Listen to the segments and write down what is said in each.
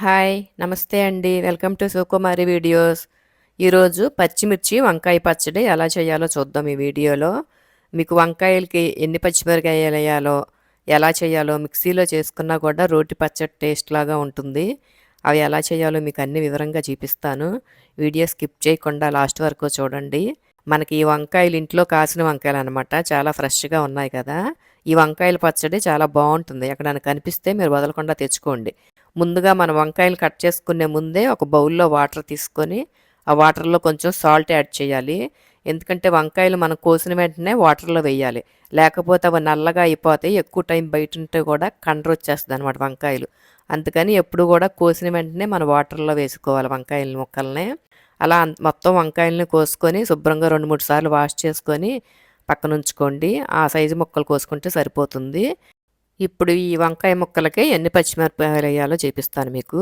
Hi నమస్తే అండి. Welcome to Sukumari videos. ఈరోజు పచ్చిమిర్చి వంకాయ పచ్చడి ఎలా చేయాలో చూద్దాం ఈ వీడియోలో. మీకు వంకాయలకి ఎన్ని పచ్చిమిరకాయలు వేయాలో ఎలా చేయాలో మిక్సీలో చేసుకున్నా కూడా రోటి పచ్చడి టేస్ట్ లాగా ఉంటుంది. అవి ఎలా చేయాలో మీకు అన్ని వివరంగా చూపిస్తాను. వీడియో స్కిప్ చేయకుండా లాస్ట్ వరకు చూడండి. మనకి ఈ వంకాయలు ఇంట్లో కాసిన వంకాయలు అనమాట చాలా ఫ్రెష్గా ఉన్నాయి కదా. ఈ వంకాయల పచ్చడి చాలా బాగుంటుంది. ఎక్కడైనా కనిపిస్తే మీరు వదలకుండా తెచ్చుకోండి. ముందుగా మనం వంకాయలు కట్ చేసుకునే ముందే ఒక బౌల్లో వాటర్ తీసుకొని ఆ వాటర్లో కొంచెం సాల్ట్ యాడ్ చేయాలి. ఎందుకంటే వంకాయలు మనం కోసిన వెంటనే వాటర్లో వేయాలి. లేకపోతే అవి నల్లగా అయిపోతాయి ఎక్కువ టైం బయట ఉంటే కూడా కండ్ర వచ్చేస్తుంది అనమాట వంకాయలు. అందుకని ఎప్పుడు కూడా కోసిన వెంటనే మనం వాటర్లో వేసుకోవాలి వంకాయల ముక్కల్ని. అలా మొత్తం వంకాయలని కోసుకొని శుభ్రంగా రెండు మూడు సార్లు వాష్ చేసుకొని పక్కన ఉంచుకోండి. ఆ సైజు ముక్కలు కోసుకుంటే సరిపోతుంది. ఇప్పుడు ఈ వంకాయ ముక్కలకి ఎన్ని పచ్చిమిరపకాయలు వేయాలో చూపిస్తాను మీకు.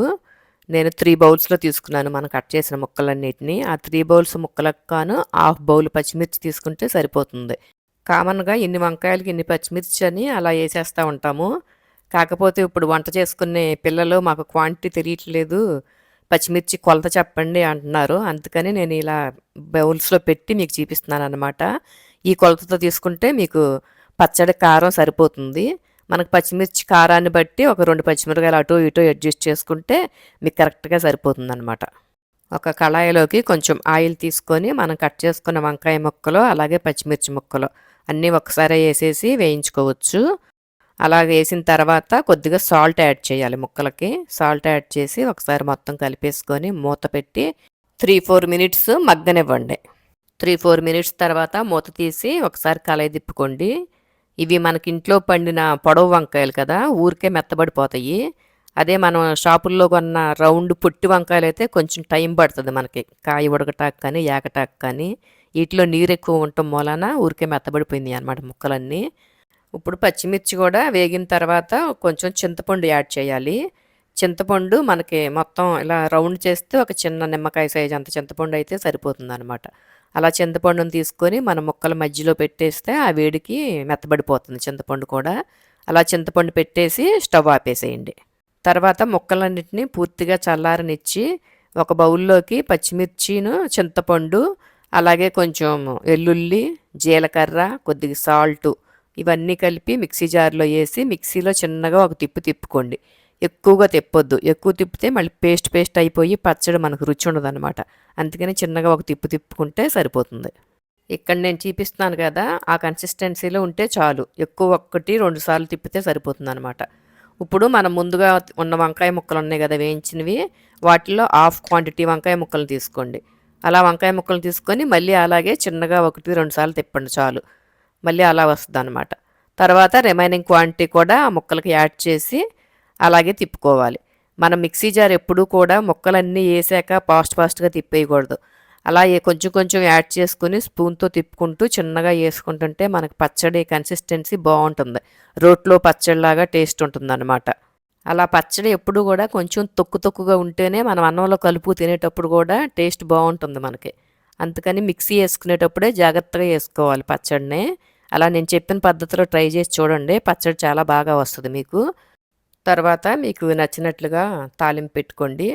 నేను త్రీ బౌల్స్లో తీసుకున్నాను మనం కట్ చేసిన ముక్కలన్నిటిని. ఆ త్రీ బౌల్స్ ముక్కలకు కాను హాఫ్ బౌల్ పచ్చిమిర్చి తీసుకుంటే సరిపోతుంది. కామన్గా ఇన్ని వంకాయలకి ఇన్ని పచ్చిమిర్చి అని అలా వేసేస్తూ ఉంటాము. కాకపోతే ఇప్పుడు వంట చేసుకునే పిల్లలు మాకు క్వాంటిటీ తెలియట్లేదు. పచ్చిమిర్చి కొలత చెప్పండి అంటున్నారు. అందుకని నేను ఇలా బౌల్స్లో పెట్టి మీకు చూపిస్తున్నాను అనమాట ఈ కొలతతో తీసుకుంటే మీకు పచ్చడి కారం సరిపోతుంది. మనకు పచ్చిమిర్చి కారాన్ని బట్టి ఒక రెండు పచ్చిమిరకాయలు అటు ఇటు అడ్జస్ట్ చేసుకుంటే మీకు కరెక్ట్గా సరిపోతుందనమాట ఒక కళాయిలోకి కొంచెం ఆయిల్ తీసుకొని మనం కట్ చేసుకున్న వంకాయ ముక్కలు అలాగే పచ్చిమిర్చి ముక్కలు అన్నీ ఒకసారి వేసేసి వేయించుకోవచ్చు. అలా వేసిన తర్వాత కొద్దిగా సాల్ట్ యాడ్ చేయాలి ముక్కలకి. సాల్ట్ యాడ్ చేసి ఒకసారి మొత్తం కలిపేసుకొని మూత పెట్టి త్రీ ఫోర్ మినిట్స్ మగ్గనివ్వండి. త్రీ ఫోర్ మినిట్స్ తర్వాత మూత తీసి ఒకసారి కలయి తిప్పుకోండి. ఇవి మనకి ఇంట్లో పండిన పొడవు వంకాయలు కదా ఊరికే మెత్తబడిపోతాయి. అదే మనం షాపుల్లో కొన్న రౌండ్ పొట్టి వంకాయలు అయితే కొంచెం టైం పడుతుంది మనకి. కాయ ఉడకటాకు కానీ ఏకటాకు కానీ. వీటిలో నీరు ఎక్కువ ఉండటం మూలన ఊరికే మెత్తబడిపోయింది అనమాట ముక్కలన్నీ. ఇప్పుడు పచ్చిమిర్చి కూడా వేగిన తర్వాత కొంచెం చింతపండు యాడ్ చేయాలి. చింతపండు మనకి మొత్తం ఇలా రౌండ్ చేస్తే ఒక చిన్న నిమ్మకాయ సైజ్ అంత చింతపండు అయితే సరిపోతుంది అనమాట అలా చింతపండును తీసుకొని మన ముక్కల మధ్యలో పెట్టేస్తే ఆ వేడికి మెత్తబడిపోతుంది చింతపండు కూడా. అలా చింతపండు పెట్టేసి స్టవ్ ఆపేసేయండి. తర్వాత ముక్కలన్నింటినీ పూర్తిగా చల్లారనిచ్చి ఒక బౌల్లోకి పచ్చిమిర్చిను చింతపండు అలాగే కొంచెం వెల్లుల్లి జీలకర్ర కొద్దిగా సాల్టు ఇవన్నీ కలిపి మిక్సీ జార్లో వేసి మిక్సీలో చిన్నగా ఒక తిప్పు తిప్పుకోండి. ఎక్కువగా తిప్పొద్దు. ఎక్కువ తిప్పితే మళ్ళీ పేస్ట్ పేస్ట్ అయిపోయి పచ్చడి మనకు రుచి ఉండదు అనమాట అందుకని చిన్నగా ఒక తిప్పు తిప్పుకుంటే సరిపోతుంది. ఇక్కడ నేను చూపిస్తున్నాను కదా ఆ కన్సిస్టెన్సీలో ఉంటే చాలు. ఎక్కువ ఒక్కటి రెండు సార్లు తిప్పితే సరిపోతుంది అనమాట ఇప్పుడు మనం ముందుగా ఉన్న వంకాయ ముక్కలు ఉన్నాయి కదా వేయించినవి. వాటిలో హాఫ్ క్వాంటిటీ వంకాయ ముక్కలు తీసుకోండి. అలా వంకాయ ముక్కలు తీసుకొని మళ్ళీ అలాగే చిన్నగా ఒకటి రెండు సార్లు తిప్పండి చాలు. మళ్ళీ అలా వస్తుంది అనమాట తర్వాత రిమైనింగ్ క్వాంటిటీ కూడా ఆ ముక్కలకి యాడ్ చేసి అలాగే తిప్పుకోవాలి. మనం మిక్సీ జార్ ఎప్పుడూ కూడా ముక్కలన్నీ వేసాక ఫాస్ట్ ఫాస్ట్గా తిప్పేయకూడదు. అలా కొంచెం కొంచెం యాడ్ చేసుకుని స్పూన్తో తిప్పుకుంటూ చిన్నగా వేసుకుంటుంటే మనకి పచ్చడి కన్సిస్టెన్సీ బాగుంటుంది. రోట్లో పచ్చడిలాగా టేస్ట్ ఉంటుందన్నమాట. అలా పచ్చడి ఎప్పుడు కూడా కొంచెం తొక్కు తొక్కుగా ఉంటేనే మనం అన్నంలో కలుపు తినేటప్పుడు కూడా టేస్ట్ బాగుంటుంది మనకి. అందుకని మిక్సీ వేసుకునేటప్పుడే జాగ్రత్తగా వేసుకోవాలి పచ్చడిని. అలా నేను చెప్పిన పద్ధతిలో ట్రై చేసి చూడండి. పచ్చడి చాలా బాగా వస్తుంది మీకు. తర్వాత మీకు నచ్చినట్లుగా తాలింపు పెట్టుకోండి.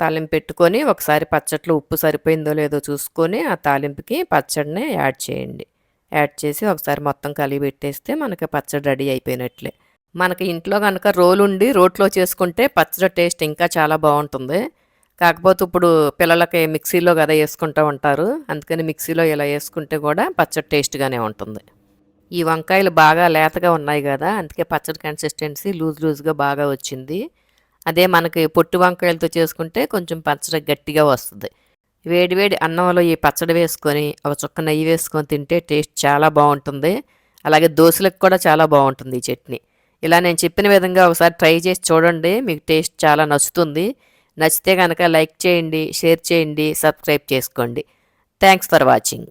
తాలింపు పెట్టుకొని ఒకసారి పచ్చట్లో ఉప్పు సరిపోయిందో లేదో చూసుకొని ఆ తాలింపుకి పచ్చడిని యాడ్ చేయండి. యాడ్ చేసి ఒకసారి మొత్తం కలిగి పెట్టేస్తే మనకి పచ్చడి రెడీ అయిపోయినట్లే. మనకి ఇంట్లో కనుక రోలు ఉండి రోట్లో చేసుకుంటే పచ్చడి టేస్ట్ ఇంకా చాలా బాగుంటుంది. కాకపోతే ఇప్పుడు పిల్లలకి మిక్సీలో కదా వేసుకుంటూ ఉంటారు. అందుకని మిక్సీలో ఇలా వేసుకుంటే కూడా పచ్చడి టేస్ట్గానే ఉంటుంది. ఈ వంకాయలు బాగా లేతగా ఉన్నాయి కదా అందుకే పచ్చడి కన్సిస్టెన్సీ లూజ్ లూజ్గా బాగా వచ్చింది. అదే మనకి పొట్టు వంకాయలతో చేసుకుంటే కొంచెం పచ్చడి గట్టిగా వస్తుంది. వేడివేడి అన్నంలో ఈ పచ్చడి వేసుకొని ఒక చుక్క నెయ్యి వేసుకొని తింటే టేస్ట్ చాలా బాగుంటుంది. అలాగే దోశలకు కూడా చాలా బాగుంటుంది ఈ చట్నీ. ఇలా నేను చెప్పిన విధంగా ఒకసారి ట్రై చేసి చూడండి మీకు టేస్ట్ చాలా నచ్చుతుంది. నచ్చితే కనుక లైక్ చేయండి షేర్ చేయండి సబ్స్క్రైబ్ చేసుకోండి. Thanks for watching.